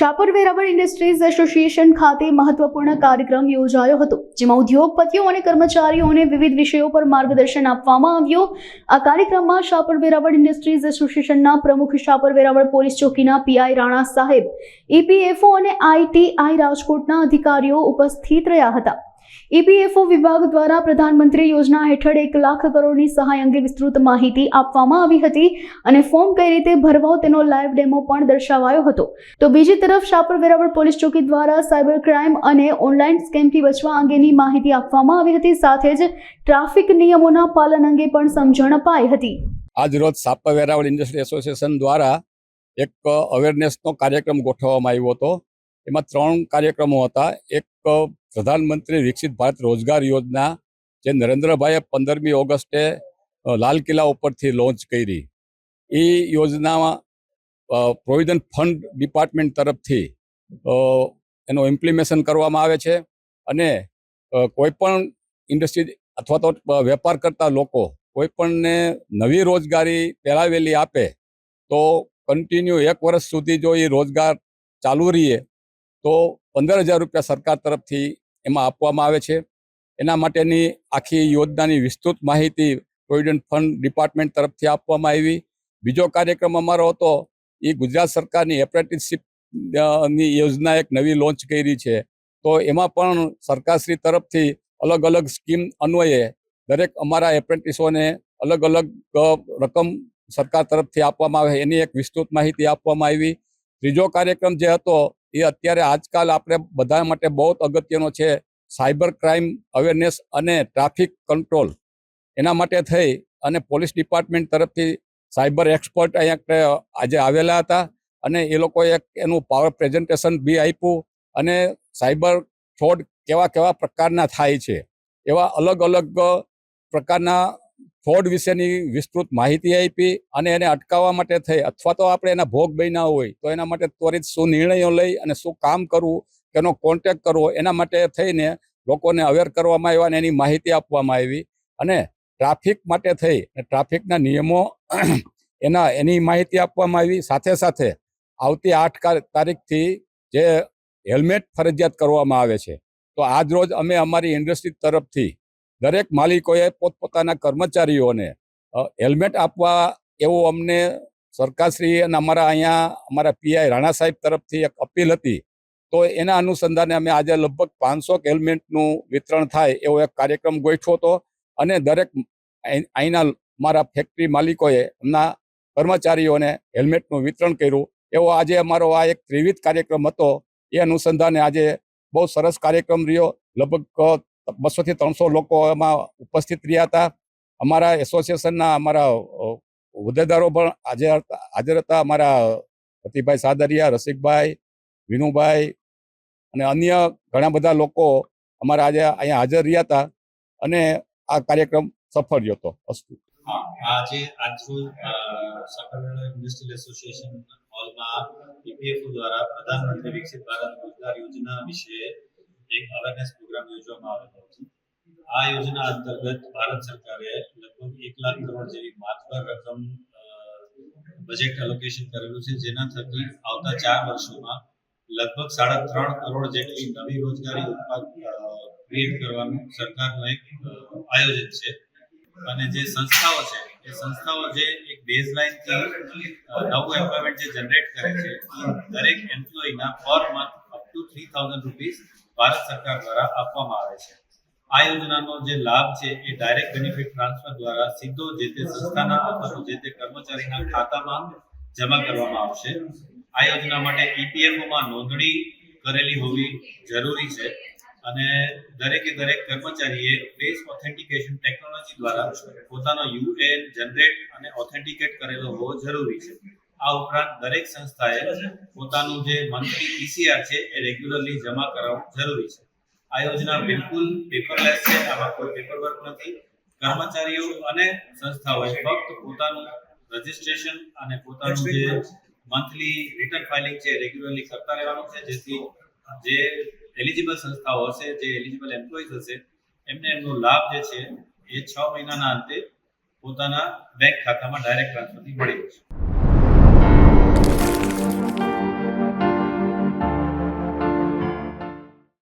Shapar Veraval industries association ખાતે મહત્વપૂર્ણ કાર્યક્રમ યોજાયો હતો, જેમાં ઉદ્યોગપતિઓ અને કર્મચારીઓને વિવિધ વિષયો પર માર્ગદર્શન આપવામાં આવ્યું. આ કાર્યક્રમમાં શાપર વેરાવળ ઇન્ડસ્ટ્રીઝ એસોસિએશનના પ્રમુખ શાપર વેરાવળ પોલીસ ચોકીના પીઆઈ રાણા સાહેબ ઈપીએફઓ અને આઈટીઆઈ રાજકોટના અધિકારીઓ ઉપસ્થિત રહ્યા હતા. ઈપીએફઓ વિભાગ દ્વારા પ્રધાનમંત્રી યોજના હેઠળ એક લાખ કરોડની સહાય અંગે વિસ્તૃત માહિતી આપવામાં આવી હતી અને ફોર્મ કઈ રીતે ભરવો તેનો લાઈવ ડેમો પણ દર્શાવાયો હતો. તો બીજી તરફ શાપર વેરાવળ પોલીસ ચોકી દ્વારા સાયબર ક્રાઇમ અને ઓનલાઈન સ્કેમથી બચવા અંગેની માહિતી આપવામાં આવી હતી, સાથે જ ટ્રાફિક નિયમોના પાલન અંગે પણ સમજણ અપાઈ હતી. આજ રોજ સાપા વેરાવળ ઇન્ડસ્ટ્રી એસોસિએશન દ્વારા એક અવેરનેસનો કાર્યક્રમ ગોઠવવામાં આવ્યો હતો. એમાં ત્રણ કાર્યક્રમો હતા. એક પ્રધાનમંત્રી વિકસિત ભારત રોજગાર યોજના જે નરેન્દ્રભાઈએ પંદરમી ઓગસ્ટે લાલ કિલ્લા ઉપરથી લોન્ચ કરી. એ યોજનામાં પ્રોવિઝન ફંડ ડિપાર્ટમેન્ટ તરફથી એનું ઇમ્પ્લિમેશન કરવામાં આવે છે અને કોઈપણ ઇન્ડસ્ટ્રી અથવા તો વેપાર કરતા લોકો કોઈપણને નવી રોજગારી પેલાવેલી આપે તો કન્ટિન્યુ એક વર્ષ સુધી જો એ રોજગાર ચાલુ રહીએ તો પંદર હજાર રૂપિયા સરકાર તરફથી એમાં આપવામાં આવે છે. એના માટેની આખી યોજનાની વિસ્તૃત માહિતી પ્રોવિડન્ટ ફંડ ડિપાર્ટમેન્ટ તરફથી આપવામાં આવી. બીજો કાર્યક્રમ અમારો હતો એ ગુજરાત સરકારની એપ્રેન્ટિસશીપની યોજના એક નવી લોન્ચ કરી છે. તો એમાં પણ સરકારશ્રી તરફથી અલગ અલગ સ્કીમ અન્વયે દરેક અમારા એપ્રેન્ટિસોને અલગ અલગ રકમ સરકાર તરફથી આપવામાં આવે એની એક વિસ્તૃત માહિતી આપવામાં આવી. ત્રીજો કાર્યક્રમ જે હતો એ અત્યારે આજકાલ આપણે બધા માટે બહુ અગત્યનો છે સાયબર ક્રાઇમ અવેરનેસ અને ટ્રાફિક કંટ્રોલ. એના માટે થઈ અને પોલીસ ડિપાર્ટમેન્ટ તરફથી સાયબર એક્સપર્ટ અહીંયા આજે આવેલા હતા અને એ લોકોએ એનું પાવર પ્રેઝન્ટેશન બી આપ્યું અને સાયબર ફ્રોડ કેવા કેવા પ્રકારના થાય છે એવા અલગ અલગ પ્રકારના ફ્રોડ વિશેની વિસ્તૃત માહિતી આપી અને એને અટકાવવા માટે થઈ. અથવા તો આપણે એના ભોગ બન્યા હોય, તો એના માટે ત્વરિત શું નિર્ણયો લઈ અને શું કામ કરવું, તેનો કોન્ટેક્ટ કરવો, એના માટે થઈને લોકોને અવેર કરવામાં આવ્યા અને એની માહિતી આપવામાં આવી. અને ટ્રાફિક માટે થઈ. અને ટ્રાફિકના નિયમો એના, એની માહિતી આપવામાં આવી. સાથે સાથે આવતી આઠ તારીખથી જે હેલ્મેટ ફરજિયાત કરવામાં આવે છે. તો આજ રોજ અમે અમારી ઇન્ડસ્ટ્રી તરફથી દરેક માલિકોએ પોતપોતાના કર્મચારીઓને હેલ્મેટ આપવા એવું અમને સરકારશ્રી અને અમારા અહીંયા અમારા પીઆઈ રાણા સાહેબ તરફથી એક અપીલ હતી. તો એના અનુસંધાને અમે આજે લગભગ પાંચસો હેલ્મેટનું વિતરણ થાય એવો એક કાર્યક્રમ ગોઠવો હતો. અને દરેક અહીંના મારા ફેક્ટરી માલિકોએ એમના કર્મચારીઓને હેલ્મેટનું વિતરણ કર્યું. એવો આજે અમારો આ એક ત્રિવિધ કાર્યક્રમ હતો. એ અનુસંધાને આજે બહુ સરસ કાર્યક્રમ રહ્યો. લગભગ બસો થી ત્રણસો લોકો એમાં ઉપસ્થિત રહ્યા હતા. અમારા એસોસિએશનના અમારા હોદ્દેદારો પણ આજે હાજર હતા. અમારા રતિભાઈ સાદરિયા, રસિકભાઈ, વિનુભાઈ અને અન્ય ઘણા બધા લોકો અમારા આજે અહીંયા હાજર રહ્યા હતા અને આ કાર્યક્રમ સફળ રહ્યો હતો, અસ્તુ. આજે આજરોજ ઇન્ડસ્ટ્રીયલ એસોસિએશન હોલમાં ઈપીએફઓ દ્વારા પ્રધાનમંત્રી વિકસિત ભારત રોજગાર યોજના વિશે એક અવેરનેસ પ્રોગ્રામ યોજવામાં આવેલો હતો આ યોજના અંતર્ગત ભારત સરકારે લગભગ એક લાખ કરોડ જેવી માત્ર રકમ બજેટ એલોકેશન કરેલું છે, જેના થકી આવતા ચાર વર્ષોમાં લગભગ સાડા ત્રણ કરોડ જેટલી નવી રોજગારી ક્રિએટ કરવાનું સરકારનું એક આયોજન છે. અને જે સંસ્થાઓ છે, એ સંસ્થાઓ જે એક બેઝલાઇનથી નવું એમ્પ્લોયમેન્ટ જે જનરેટ કરે છે દરેક એમ્પ્લોયીના per month up to three thousand rupees Bharat સરકાર દ્વારા આપવામાં આવે છે. આ યોજનાનો જે લાભ છે એ ડાયરેક્ટ બેનિફિટ ટ્રાન્સફર દ્વારા સીધો જે તે સંસ્થાના અથવા જે તે કર્મચારીના ખાતામાં જમા કરવામાં આવશે. આ યોજના માટે ઈપીએફઓમાં નોંધણી કરેલી હોવી જરૂરી છે અને દરેકે દરેક કર્મચારીએ ફેસ ઓથેન્ટિકેશન ટેકનોલોજી દ્વારા પોતાનો યુએએન જનરેટ અને ઓથેન્ટિકેટ કરેલો હોવો જરૂરી છે. આ ઉપરાંત દરેક સંસ્થાએ પોતાનું જે મંથલી પીસીઆર છે એ રેગ્યુલરલી જમા કરાવવું જરૂરી છે. આ યોજના બિલકુલ પેપરલેસ છે, આમાં કોઈ પેપર વર્ક નથી. કર્મચારીઓ અને સંસ્થાઓએ ફક્ત પોતાનું રજીસ્ટ્રેશન અને પોતાનું જે મંથલી રિટર્ન ફાઇલિંગ છે રેગ્યુલરલી કરતા રહેવાનું છે, જેથી જે એલિજિબલ સંસ્થાઓ હશે, જે એલિજિબલ એમ્પ્લોઈઝ હશે, એમને એમનો લાભ જે છે એ છ મહિનાના અંતે પોતાના બેંક ખાતામાં ડાયરેક્ટ ટ્રાન્સફરથી મળી જશે.